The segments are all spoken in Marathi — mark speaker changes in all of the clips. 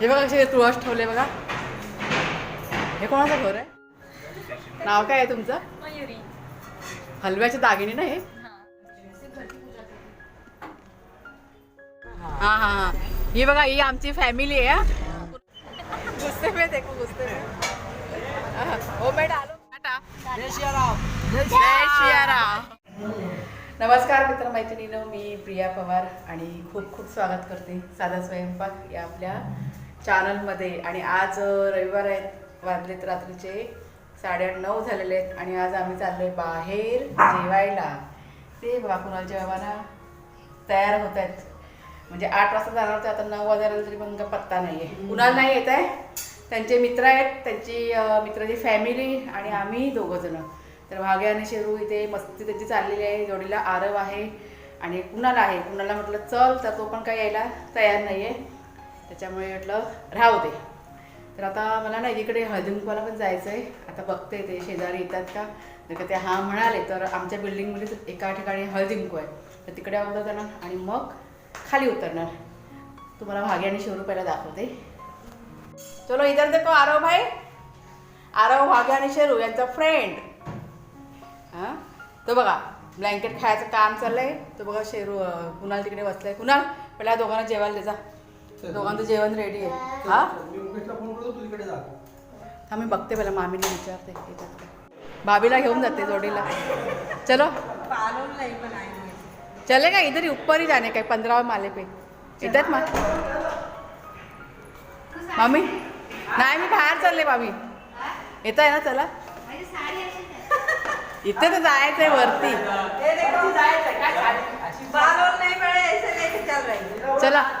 Speaker 1: हे बघा कसे तुळस ठेवले बघा. हे कोणाचं घर आहे? नाव काय आहे तुमचं? हलव्याचे दागिने ना हे? हा. हा हा ही. बघा ही आमची फॅमिली आहे. गुस्से में देखो गुस्से में मॅडम आलो टाटा. जय शियाराम नमस्कार मित्र मैत्रिणीनं मी प्रिया पवार आणि खूप खूप स्वागत करते साधा स्वयंपाक या आपल्या चॅनलमध्ये. आणि आज रविवार आहेत. वाजलेत रात्रीचे साडेआठ नऊ झालेले आहेत. आणि आज आम्ही चाललोय बाहेर जेवायला. ते बाकुनाच्या कुणाल तयार होत आहेत. म्हणजे आठ वाजता जाणार होते. आता नऊ वाजायला तरी पण पत्ता नाही आहे कुणाल नाही येत आहे. त्यांचे मित्र आहेत. त्यांची मित्राची फॅमिली आणि आम्ही दोघं जण. तर भागे आणि शेरू इथे मस्ती त्यांची चाललेली आहे. जोडीला आरव आहे आणि कुणाल आहे. कुणाला म्हटलं चल तर तो पण काही यायला तयार नाही आहे त्याच्यामुळे म्हटलं राहू दे. तर आता मला ना इकडे हळदीमुखाला पण जायचं आहे आता बघते ते शेजारी येतात का? जर ते हा म्हणाले तर आमच्या बिल्डिंगमध्ये एका ठिकाणी हळदीमुख आहे. तर तिकडे अगोदर जाणार आणि मग खाली उतरणार. तुम्हाला भाग्य आणि शेरू पहिला दाखवते. चलो इधर देखो आरव भाई. आरव भाग्य आणि शेरू यांचा फ्रेंड हां? तो बघा ब्लँकेट खायचं काम चाललंय. तो बघा शेरू कुणाल तिकडे बसलाय. कुणाल पहिल्या दोघांना जेवायला दे जा. दोघांचं जेवण रेडी आहे. हा?
Speaker 2: फोन करतो तू तिकडे जा.
Speaker 1: हा मी बघते पहिला मामीने विचारते. येतात. भाभीला घेऊन जाते जोडीला. चलो. चले का इधर ही ऊपर ही जाने का है, पंद्रह माले पे. येतात मा मामी? नाही मी बाहेर चालले मामी. येत आहे ना चला. इथे तर जायचंय वरती. चला.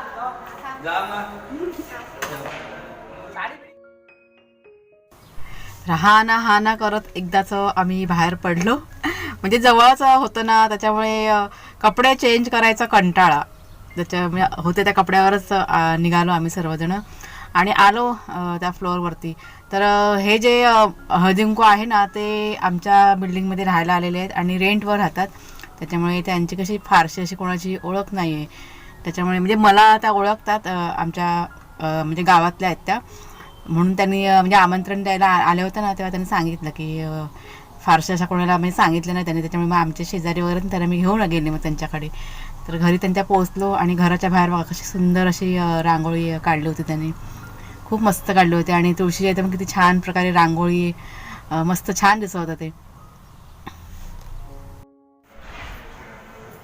Speaker 1: राहाना ना हा ना करत एकदाच आम्ही बाहेर पडलो. म्हणजे जवळच होतं ना त्याच्यामुळे कपडे चेंज करायचा कंटाळा. त्याच्या होते त्या कपड्यावरच निघालो आम्ही सर्वजण. आणि आलो त्या फ्लोअरवरती तर हे जे हळदिंकू आहे ना ते आमच्या बिल्डिंगमध्ये राहायला आलेले आहेत आणि रेंटवर राहतात. त्याच्यामुळे त्यांची कशी फारशी अशी कोणाची ओळख नाही आहे त्याच्यामुळे म्हणजे मला त्या ओळखतात आमच्या म्हणजे गावातल्या आहेत त्या. म्हणून त्यांनी म्हणजे आमंत्रण द्यायला आ- आले होते ना तेव्हा त्यांनी सांगितलं की फारशा अशा कोणाला म्हणजे सांगितलं नाही त्यांनी. त्याच्यामुळे मग आमच्या शेजारी वगैरे त्यांना मी घेऊन गेले मग त्यांच्याकडे. तर घरी त्यांच्या पोहोचलो आणि घराच्या बाहेर बघा कशी सुंदर अशी रांगोळी काढली होती त्यांनी. खूप मस्त काढली होती आणि तुळशीच्या इथे किती छान प्रकारे रांगोळी मस्त छान दिसत होतं ते.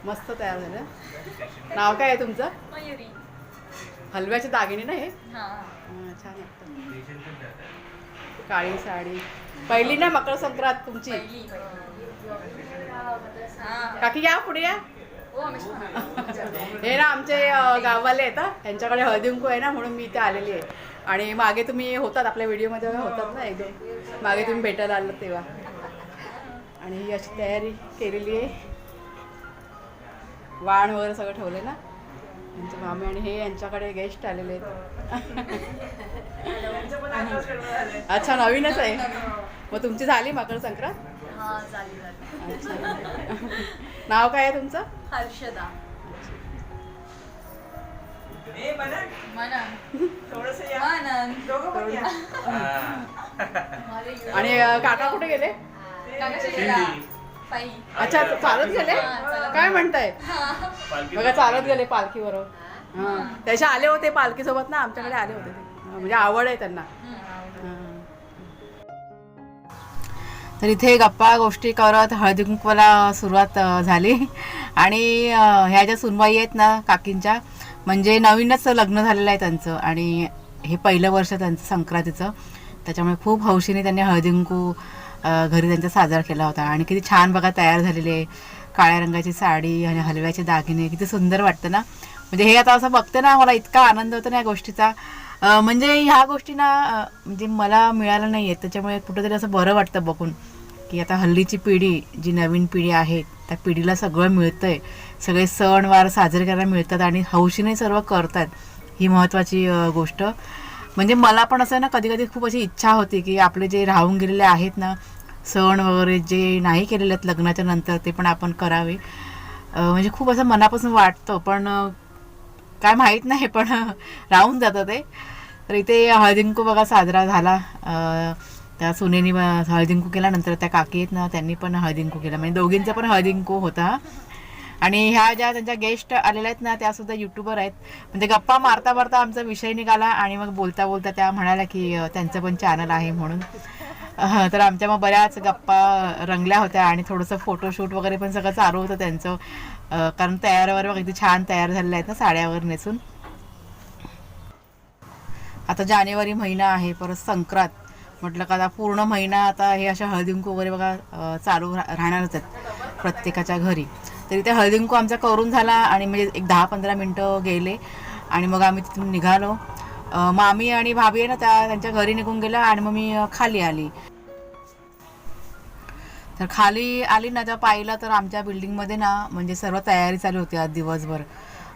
Speaker 1: मस्त तयार झालं. नाव काय आहे तुमचं?
Speaker 3: मयुरी.
Speaker 1: हलव्याचे दागिने ना हे?
Speaker 3: हा.
Speaker 1: हा, छान वाटतं काळी साडी. पहिली ना मकर संक्रांत तुमची?
Speaker 3: पहिली हा.
Speaker 1: काकी या पुढे या.
Speaker 3: हो आम्ही
Speaker 1: हे ना आमचे अ, गाववाले आहेत हा. यांच्याकडे हळदीकुंकू आहे ना म्हणून मी इथे आलेली आहे. आणि मागे तुम्ही होतात आपल्या व्हिडिओमध्ये होतात ना एकदम मागे तुम्ही भेटायला आलात तेव्हा. आणि ही अशी तयारी केलेली आहे. वाण वगैरे सगळं ठेवले ना यांचे मामे आणि हे यांच्याकडे गेस्ट आलेले आहेत. अच्छा नवीनच आहे. मग तुमची झाली मकर संक्रांत?
Speaker 3: हा झाली झाली.
Speaker 1: अच्छा. नाव काय आहे तुमचं?
Speaker 3: हर्षदा.
Speaker 1: आणि काका कुठे गेले? अच्छा चालत गेले?
Speaker 3: चालत.
Speaker 1: काय म्हणताय? बघा चालत गेले पालखी बरोबर हा. त्याच्या आले होते पालखी सोबत ना? आमच्याकडे आले होते ते. हा, म्हणजे आवड आहे त्यांना. तर इथे गप्पा गोष्टी करत हळदी कुंकवाला सुरुवात झाली. आणि ह्या ज्या सुनबाई आहेत ना काकींच्या म्हणजे नवीनच लग्न झालेलं आहे त्यांचं. आणि हे पहिलं वर्ष त्यांचं संक्रांतीचं. त्याच्यामुळे खूप हौशीने त्यांनी हळदी कुंकू घरी त्यांचा साजरा केला होता. आणि किती छान बघा तयार झालेली आहे. काळ्या रंगाची साडी आणि हलव्याचे दागिने. किती सुंदर वाटतं ना? म्हणजे हे आता असं बघते ना मला इतका आनंद होतो ना या गोष्टीचा. म्हणजे ह्या गोष्टींना म्हणजे मला मिळालं नाही आहे त्याच्यामुळे कुठंतरी असं बरं वाटतं बघून. की आता हल्लीची पिढी जी नवीन पिढी आहे त्या पिढीला सगळं मिळतं आहे सगळे सणवार साजरे करायला मिळतात आणि हौशीने सर्व करतात. ही महत्त्वाची गोष्ट. म्हणजे मला पण असं ना कधी कधी खूप अशी इच्छा होती की आपले जे राहून गेलेले आहेत ना सण वगैरे जे नाही केलेले आहेत लग्नाच्या नंतर ते पण आपण करावे. म्हणजे खूप असं मनापासून वाटतं पण काय माहीत नाही पण राहून जातं ते. तर इथे हळदिंकू बघा साजरा झाला. त्या सुनेनी हळदिंकू केला केल्यानंतर त्या काकी आहेत ना त्यांनी पण हळदिंकू केला. म्हणजे दोघींचा पण हळदिंकू होता. आणि ह्या ज्या त्यांच्या गेस्ट आलेल्या आहेत ना त्या सुद्धा युट्यूबर आहेत. म्हणजे गप्पा मारता मारता आमचा विषय निघाला आणि मग बोलता बोलता त्या म्हणाल्या की त्यांचं पण चॅनल आहे म्हणून. तर आमच्या मग बऱ्याच गप्पा रंगल्या होत्या आणि थोडंसं फोटोशूट वगैरे पण सगळं चालू होतं त्यांचं. कारण तयार वगैरे छान तयार झालेल्या आहेत ना साड्यावर नेसून. आता जानेवारी महिना आहे परत संक्रांत. म्हटलं का आता पूर्ण महिना आता हे अशा हळदिंकू वगैरे बघा चालू रा- राहणारच आहेत प्रत्येकाच्या घरी. तरी ते हळदिंकू आमचा करून झाला आणि म्हणजे एक दहा पंधरा मिनटं गेले आणि मग आम्ही तिथून निघालो. मामी आणि भाभी आहे ना त्या त्यांच्या घरी निघून गेल्या आणि मग मी खाली आली. तर खाली आली ना तेव्हा पाहिलं तर आमच्या बिल्डिंगमध्ये ना म्हणजे सर्व तयारी चालू होती आज दिवसभर.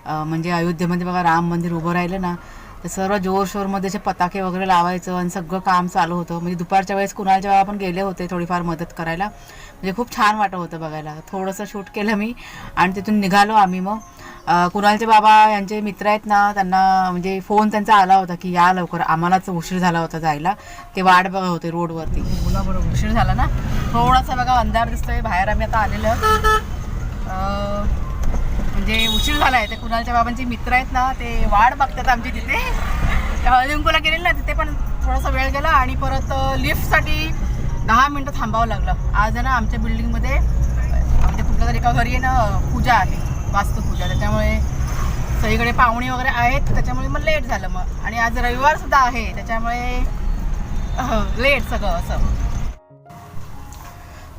Speaker 1: म्हणजे अयोध्येमध्ये बघा राम मंदिर उभं राहिलं ना तर सर्व जोरशोरमध्ये असे पताके वगैरे लावायचं आणि सगळं काम चालू होतं. म्हणजे दुपारच्या वेळेस कुणालच्या वेळा पण गेले होते थोडीफार मदत करायला. म्हणजे खूप छान वाटत होतं बघायला. थोडंसं शूट केलं मी आणि तिथून निघालो आम्ही मग. कुणालचे बाबा यांचे मित्र आहेत ना त्यांना म्हणजे फोन त्यांचा आला होता की या लवकर. आम्हालाच उशीर झाला होता जायला. ते वाट बघत होते रोडवरती. मुलाबरोबर उशीर झाला ना? थोडासा बघा अंधार दिसतोय. बाहेर आम्ही आता आलेलो. म्हणजे उशीर झालाय. ते कुणालच्या बाबांचे मित्र आहेत ना ते वाट बघतात आमची तिथे. त्या गेलेलं ना तिथे पण थोडासा वेळ गेला आणि परत लिफ्टसाठी दहा मिनटं थांबावं लागलं. आज आहे ना आमच्या बिल्डिंगमध्ये आमच्या कुठल्या तरी एका घरी आहे ना पूजा आहे. वास्तुपूजा. त्याच्यामुळे सगळीकडे पाहुणे वगैरे आहेत त्याच्यामुळे मग लेट झालं मग. आणि आज रविवारसुद्धा आहे त्याच्यामुळे लेट सगळं असं.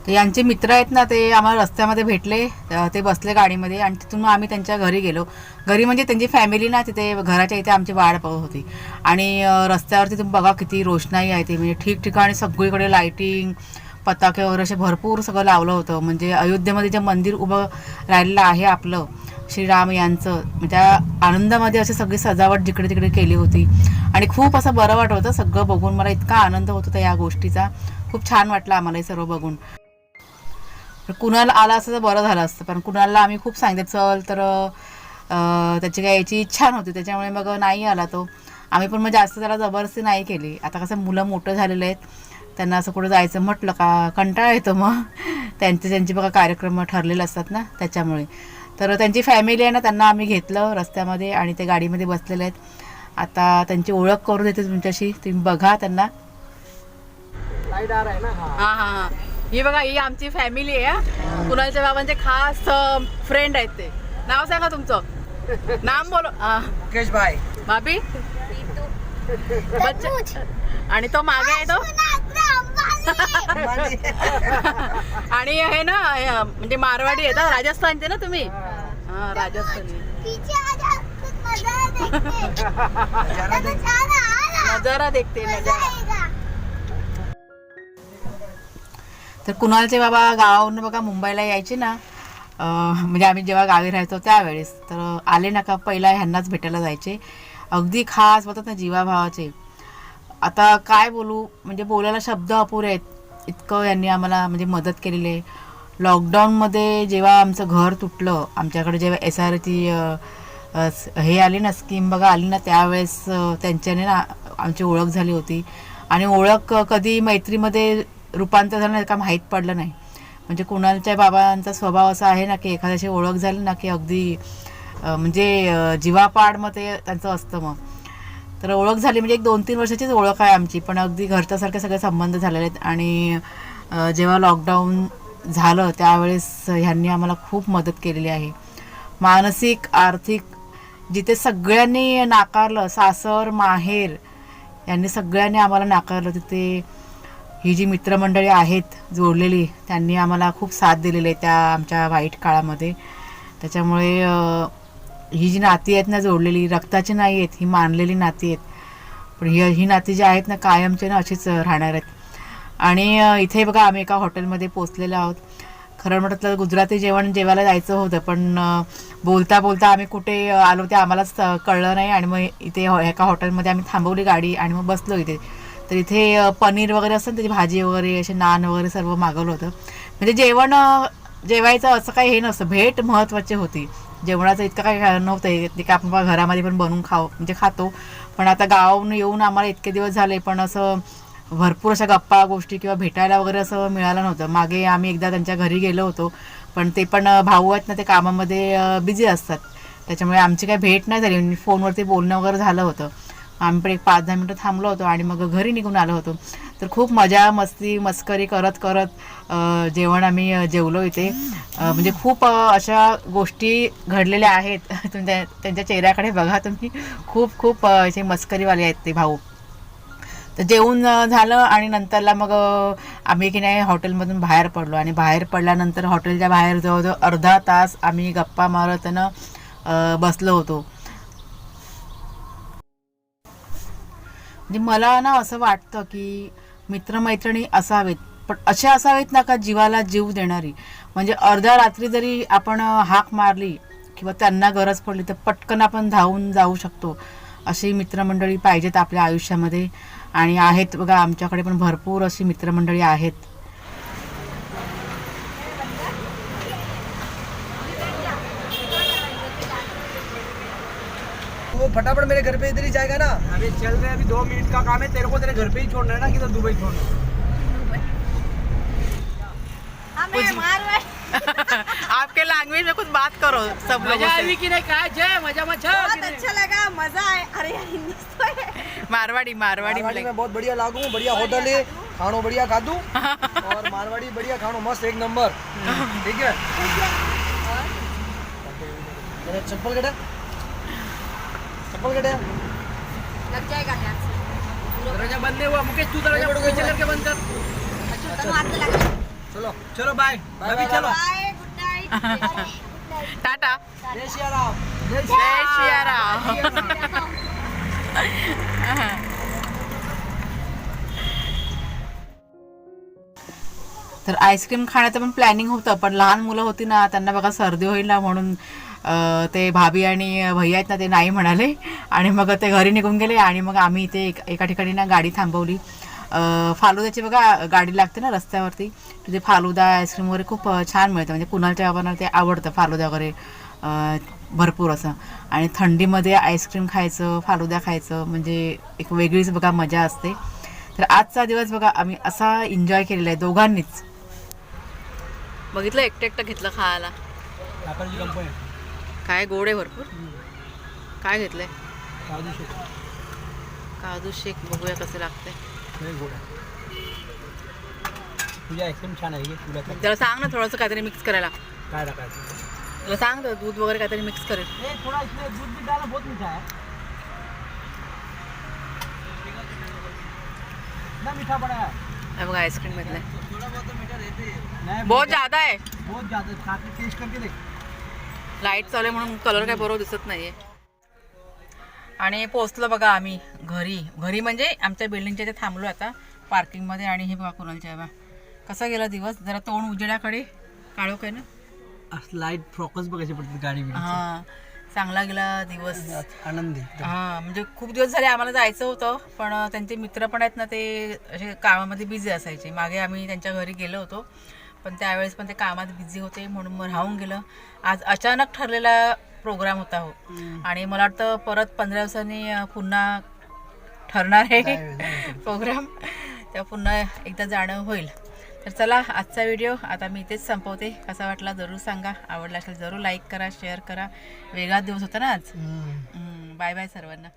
Speaker 1: तर यांचे मित्र आहेत ना ते आम्हाला रस्त्यामध्ये भेटले ते बसले गाडीमध्ये आणि तिथून आम्ही त्यांच्या घरी गेलो. घरी म्हणजे त्यांची फॅमिली ना तिथे घराच्या इथे आमची वाढ पाहत होती. आणि रस्त्यावरती तुम्ही बघा किती रोषणाई आहे ते. म्हणजे ठिकठिकाणी सगळीकडे लाईटिंग पताके वगैरे असे भरपूर सगळं लावलं होतं. म्हणजे अयोध्येमध्ये जे मंदिर उभं राहिलेलं आहे आपलं श्रीराम यांचं म्हणजे त्या आनंदामध्ये अशी सगळी सजावट जिकडे तिकडे केली होती. आणि खूप असं बरं वाटत होतं सगळं बघून. मला इतका आनंद होत होता या गोष्टीचा. खूप छान वाटलं आम्हाला हे सर्व बघून. कुणाला आला असतं तर बरं झालं असतं. पण कुणाला आम्ही खूप सांगितलं चल तर त्याची काय याची इच्छा नव्हती. त्याच्यामुळे मग नाही आला तो. आम्ही पण मग जास्त त्याला जबरदस्ती नाही केली. आता कसं मुलं मोठं झालेले आहेत त्यांना असं कुठं जायचं म्हटलं का कंटाळा येतो मग. त्यांचे त्यांचे बघा कार्यक्रम ठरलेले असतात ना त्याच्यामुळे. तर त्यांची फॅमिली आहे ना त्यांना आम्ही घेतलं रस्त्यामध्ये आणि ते गाडीमध्ये बसलेले आहेत. आता त्यांची ओळख करून देते तुमच्याशी. तुम्ही बघा त्यांना. हा हा हा. ही बघा ही आमची फॅमिली आहे. कुणालच्या बाबांचे खास फ्रेंड आहेत ते. नाव सांगा तुमचं. नाम बोलो.
Speaker 2: मुकेश भाई
Speaker 1: भाभी? बच्चा आणि तो मागे आहे तो? आणि हे ना म्हणजे मारवाडी आहे ना राजस्थानचे ना तुम्ही? हा. राजस्थानी. नजारा देखते नजारा. तर कुणालचे बाबा गावावरून बघा मुंबईला यायचे ना म्हणजे आम्ही जेव्हा गावी राहायचो त्यावेळेस तर आले नका पहिला ह्यांनाच भेटायला जायचे. अगदी खास बोलतात ना जीवाभावाचे. आता काय बोलू म्हणजे बोलायला शब्द अपुरे आहेत. इतकं यांनी आम्हाला म्हणजे मदत केलेली आहे. लॉकडाऊनमध्ये जेव्हा आमचं घर तुटलं आमच्याकडे जेव्हा एस आर ची हे आली ना स्कीम बघा आली ना त्यावेळेस त्यांच्याने ना आमची ओळख झाली होती. आणि ओळख कधी मैत्रीमध्ये रूपांतर झालं नाही का माहीत पडलं नाही. म्हणजे कुणालच्या बाबांचा स्वभाव असा आहे ना की एखाद्याशी ओळख झाली ना की अगदी म्हणजे जीवापाड मग ते त्यांचं असतं मग. तर ओळख झाली म्हणजे एक दोन तीन वर्षाचीच ओळख आहे आमची पण अगदी घरच्यासारखे सगळे संबंध झालेले आहेत. आणि जेव्हा लॉकडाऊन झालं त्यावेळेस ह्यांनी आम्हाला खूप मदत केलेली आहे. मानसिक आर्थिक जिथे सगळ्यांनी नाकारलं सासर माहेर यांनी सगळ्यांनी आम्हाला नाकारलं तिथे ही जी मित्रमंडळी आहेत जोडलेली त्यांनी आम्हाला खूप साथ दिलेली आहे त्या आमच्या वाईट काळामध्ये. त्याच्यामुळे ही जी नाती आहेत ना जोडलेली रक्ताची नाही आहेत ही मानलेली नाती आहेत. पण ही ही नाती जी आहेत ना कायमचे ना अशीच राहणार आहेत. आणि इथे बघा आम्ही एका हॉटेलमध्ये पोचलेलो आहोत. खरं म्हटलं गुजराती जेवण जेवायला जायचं होतं पण बोलता बोलता आम्ही कुठे आलो ते आम्हालाच कळलं नाही. आणि मग इथे हॉ- एका हॉटेलमध्ये आम्ही थांबवली गाडी आणि मग बसलो इथे. तर इथे पनीर वगैरे असतं त्याची भाजी वगैरे असे नान वगैरे सर्व मागवलं होतं. म्हणजे जेवण जेवायचं असं काही हे नसतं. भेट महत्त्वाची होती. जेवणाचं इतकं काही नव्हतं. ते का आपण घरामध्ये पण बनवून खाऊ म्हणजे खातो. पण आता गावाहून येऊन आम्हाला इतके दिवस झाले पण असं भरपूर अशा गप्पा गोष्टी किंवा भेटायला वगैरे असं मिळालं नव्हतं. मागे आम्ही एकदा त्यांच्या घरी गेलो होतो. पण ते पण भाऊ आहेत ना ते कामामध्ये बिझी असतात. त्याच्यामुळे आमची काही भेट नाही झाली. फोनवरती बोलणं वगैरे झालं होतं. आम्ही पण एक पाच दहा मिनटं थांबलो होतो आणि मग घरी निघून आलो होतो. तर खूप मजा मस्ती मस्करी करत करत जेवण आम्ही जेवलो इथे. म्हणजे खूप अशा गोष्टी घडलेल्या आहेत. तुमच्या त्यांच्या चेहऱ्याकडे बघा तुम्ही. खूप खूप असे मस्करीवाले आहेत ते भाऊ. तर जेवून झालं आणि नंतरला मग आम्ही की नाही हॉटेलमधून बाहेर पडलो. आणि बाहेर पडल्यानंतर हॉटेलच्या बाहेर जवळजवळ अर्धा तास आम्ही गप्पा मारतनं बसलो होतो. म्हणजे मला ना असं वाटतं की मित्रमैत्रिणी असावेत पण असे असावेत ना का जीवाला जीव देणारी. म्हणजे अर्ध्या रात्री जरी आपण हाक मारली किंवा त्यांना गरज पडली तर पटकन आपण धावून जाऊ शकतो. अशी मित्रमंडळी पाहिजेत आपल्या आयुष्यामध्ये. आणि आहेत बघा आमच्याकडे पण भरपूर अशी मित्रमंडळी आहेत.
Speaker 2: फटाफट मेरे घर पे इधर ही जाएगा ना। अरे चल रहे अभी दो मिनट का काम है तेरे को तेरे घर पे ही छोड़ना है ना किधर दुबई छोड़ना है?
Speaker 1: आपके लैंग्वेज में कुछ बात करो सब लोगों से।
Speaker 2: की नहीं कहा जय मजा मचा
Speaker 3: बहुत अच्छा लगा मजा है अरे यार हिंदी तो है।
Speaker 1: मारवाड़ी मारवाड़ी
Speaker 2: में बहुत बढ़िया लागू बढ़िया होटल है खानो बढ़िया खादू और मारवाड़ी बढ़िया खानो मस्त एक नंबर। ठीक है? मेरा चप्पल कटा। चप्पल कटा
Speaker 3: लग जाएगा ध्यान से
Speaker 2: दरवाजा बंद नहीं हुआ. मुकेश तू दरवाजा पीछे करके बंद कर? चलो चलो बाय अभी चलो.
Speaker 3: Bye good night
Speaker 1: tata.
Speaker 2: जय श्री राम जय
Speaker 1: जय सियाराम तर आईस्क्रीम खाण्याचं पण प्लॅनिंग होतं पण लहान मुलं होती ना त्यांना बघा सर्दी होईल ना म्हणून ते भाभी आणि भैया आहेत ना ते नाही म्हणाले. आणि मग ते घरी निघून गेले आणि मग आम्ही इथे एक- एका ठिकाणी ना गाडी थांबवली. फालुद्याची बघा गाडी लागते ना रस्त्यावरती तिथे फालुदा आईस्क्रीम वगैरे खूप छान मिळतं. म्हणजे कुणालच्या बाबांना ते आवडतं फालुदा वगैरे भरपूर असं. आणि थंडीमध्ये आईस्क्रीम खायचं फालुदा खायचं म्हणजे एक वेगळीच बघा मजा असते. तर आजचा दिवस बघा आम्ही असा एन्जॉय केलेला आहे दोघांनीच. बघितलं एकटं एकटं घेतलं खायला?
Speaker 2: जी कंपनी
Speaker 1: काय गोड आहे भरपूर काय घेतलंय?
Speaker 2: काजू शेक.
Speaker 1: काजू शेक बघूया कसं लागतंय.
Speaker 2: लय गोड आहे. तुझी आईस्क्रीम छान आहे तुला
Speaker 1: त्याला सांग ना थोडंसं काहीतरी मिक्स करायला.
Speaker 2: काय टाकायचं?
Speaker 1: त्याला सांग तर दूध वगैरे काहीतरी मिक्स करेल.
Speaker 2: थोड़ा इसमें दूध भी डाला बहुत मीठा है ना मीठा पड़ा बहुत हैं
Speaker 1: ज्यादा
Speaker 2: बहुत ज्यादा खा के टेस्ट करके देख
Speaker 1: लाइट चालू आहे म्हणून कलर काय बरोबर दिसत नाहीये. आणि पोचलो बघा आम्ही घरी. घरी म्हणजे आमच्या बिल्डिंगच्या इथे थांबलो आता पार्किंगमध्ये आणि हे बघा कुणालच्या बा कसा गेला दिवस? जरा तोंड उजेडाकडे. काळो काय ना?
Speaker 2: लाइट फोकस बघायची पडते गाडी
Speaker 1: हा चांगला गेला दिवस.
Speaker 2: आनंदी
Speaker 1: हा म्हणजे खूप दिवस झाले आम्हाला जायचं होतं पण त्यांचे मित्र पण आहेत ना ते असे कामामध्ये बिझी असायचे. मागे आम्ही त्यांच्या घरी गेलो होतो. पण त्यावेळेस पण ते कामात बिझी होते म्हणून मग राहून गेलं. आज अचानक ठरलेला प्रोग्राम होता हो. आणि मला वाटतं परत पंधरा दिवसांनी पुन्हा ठरणार आहे प्रोग्राम. तेव्हा पुन्हा एकदा जाणं होईल. तर चला आजचा व्हिडिओ आता मी इथेच संपवते. कसा वाटला जरूर सांगा. आवडला असेल जरूर लाईक करा शेअर करा. वेगळा दिवस होता ना आज. बाय बाय सर्वांना.